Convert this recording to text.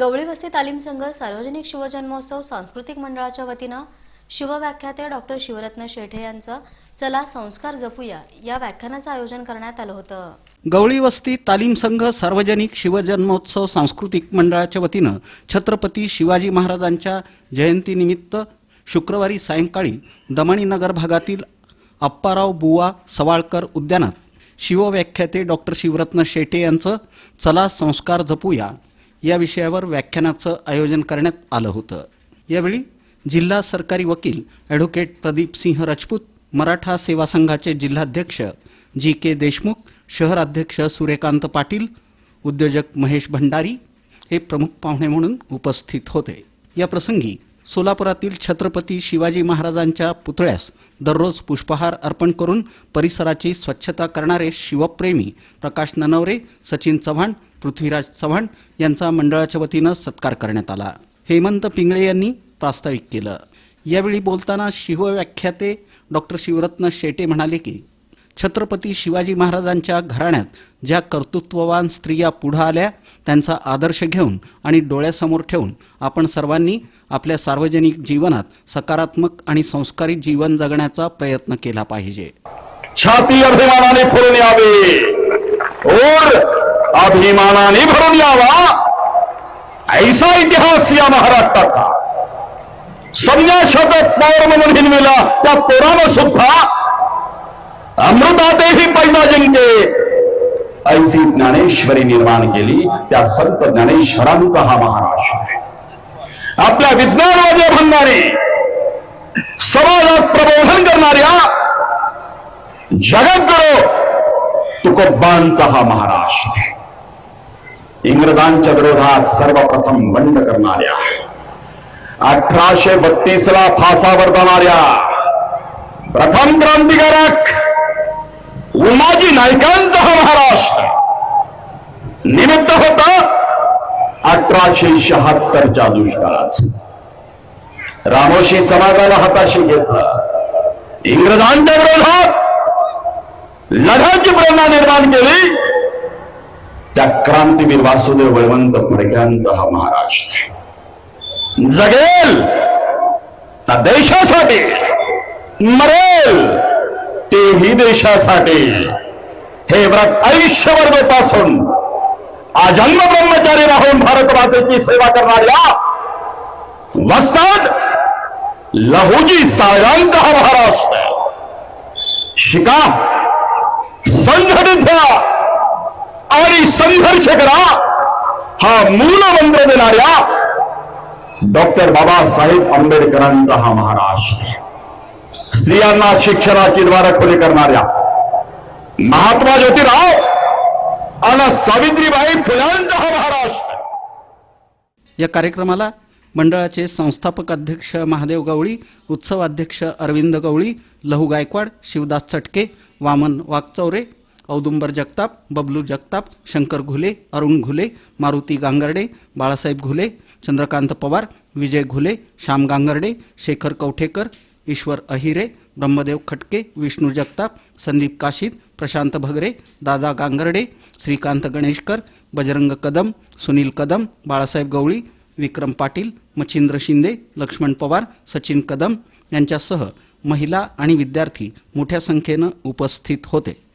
गवळी वस्ती तालीम संघ सार्वजनिक शिवजन्मोत्सव सांस्कृतिक मंडळाच्या वतीनं शिवव्याख्याते डॉक्टर शिवरत्न शेठे यांचं चला संस्कार जपूया या व्याख्यानाचं आयोजन करण्यात आलं होतं. गवळी वस्ती तालीम संघ सार्वजनिक शिवजन्मोत्सव सांस्कृतिक मंडळाच्या वतीनं छत्रपती शिवाजी महाराजांच्या जयंतीनिमित्त शुक्रवारी सायंकाळी दमणी नगर भागातील अप्पाराव बुवा सवाळकर उद्यानात शिवव्याख्याते डॉक्टर शिवरत्न शेटे यांचं चला संस्कार जपूया या विषयावर व्याख्यानाचं आयोजन करण्यात आलं होतं. यावेळी जिल्हा सरकारी वकील ॲडव्होकेट प्रदीप सिंह राजपूत मराठा सेवा संघाचे जिल्हाध्यक्ष जी के देशमुख शहराध्यक्ष सूर्यकांत पाटील उद्योजक महेश भंडारी हे प्रमुख पाहुणे म्हणून उपस्थित होते. या प्रसंगी सोलापुरातील छत्रपती शिवाजी महाराजांच्या पुतळ्यास दररोज पुष्पहार अर्पण करून परिसराची स्वच्छता करणारे शिवप्रेमी प्रकाश ननवरे सचिन चव्हाण पृथ्वीराज चव्हाण यांचा मंडळाच्या वतीनं सत्कार करण्यात आला. हेमंत पिंगळे यांनी प्रास्ताविक केलं. यावेळी बोलताना शिवव्याख्याते डॉक्टर शिवरत्न शेटे म्हणाले की छत्रपती शिवाजी महाराजांच्या घराण्यात ज्या कर्तृत्ववान स्त्रिया पुढं आल्या त्यांचा आदर्श घेऊन आणि डोळ्यासमोर ठेवून आपण सर्वांनी आपल्या सार्वजनिक जीवनात सकारात्मक आणि संस्कारित जीवन जगण्याचा प्रयत्न केला पाहिजे. छाती अभिमानाने फुलून यावी. और अभिमानाने भरून यावा. ऐसा इतिहास या महाराष्ट्राचा. संन्यासाचा पौर म्हणून हिनविला त्या पोरानं सुद्धा अमृतातही पैसा जिंके ऐसी ज्ञानेश्वरी निर्माण केली त्या संत ज्ञानेश्वरांचा हा महाराष्ट्र आहे आपल्या विज्ञानवादी भंगाने समाजात प्रबोधन करणाऱ्या जगद्गुरु तुकोबांचा हा महाराष्ट्र आहे. इंग्रजांच्या विरोधात सर्वप्रथम बंड करणाऱ्या अठराशे बत्तीस ला फासावर जाणाऱ्या प्रथम क्रांतिकारक उमाजी नायकांचा हा महाराष्ट्र. निमित्त होता अठराशे शहात्तरच्या दुष्काळाच. रामोशी समाजाला हाताशी घेतला. इंग्रजांच्या विरोधात लढ्याची प्रेरणा निर्माण केली. त्या क्रांतीवीर वासुदेव बळवंत फडक्यांचा हा महाराष्ट्र जगेल त्या देशासाठी मरेल. तेही देशासाठी. हे व्रत आयुष्यभर जोपासून आजन्म ब्रह्मचारी राहून भारत मातेची सेवा करणाऱ्या वस्तात लहुजी सायरांत हा महाराष्ट्र. शिका संघटित घ्या आणि संघर्ष करा हा मूल मंत्र देणाऱ्या डॉक्टर बाबासाहेब आंबेडकरांचा हा महाराष्ट्र. स्त्रियांना शिक्षणाची द्वारा खुली करणाऱ्या महात्मा ज्योतिराव आणि सावित्रीबाई फुलांचा हा महाराष्ट्र. या कार्यक्रमाला मंडळाचे संस्थापक अध्यक्ष महादेव गवळी उत्सव अध्यक्ष अरविंद गवळी लहू गायकवाड शिवदास चटके वामन वागचौरे औदुंबर जगताप बबलू जगताप शंकर घुले अरुण घुले मारुती गांगर्डे बाळासाहेब घुले चंद्रकांत पवार विजय घुले श्याम गांगर्डे शेखर कवठेकर ईश्वर अहिरे ब्रह्मदेव खटके विष्णू जगताप संदीप काशीद प्रशांत भगरे दादा गांगर्डे श्रीकांत गणेशकर बजरंग कदम सुनील कदम बाळासाहेब गवळी विक्रम पाटील मच्छिंद्र शिंदे लक्ष्मण पवार सचिन कदम यांच्यासह महिला आणि विद्यार्थी मोठ्या संख्येनं उपस्थित होते.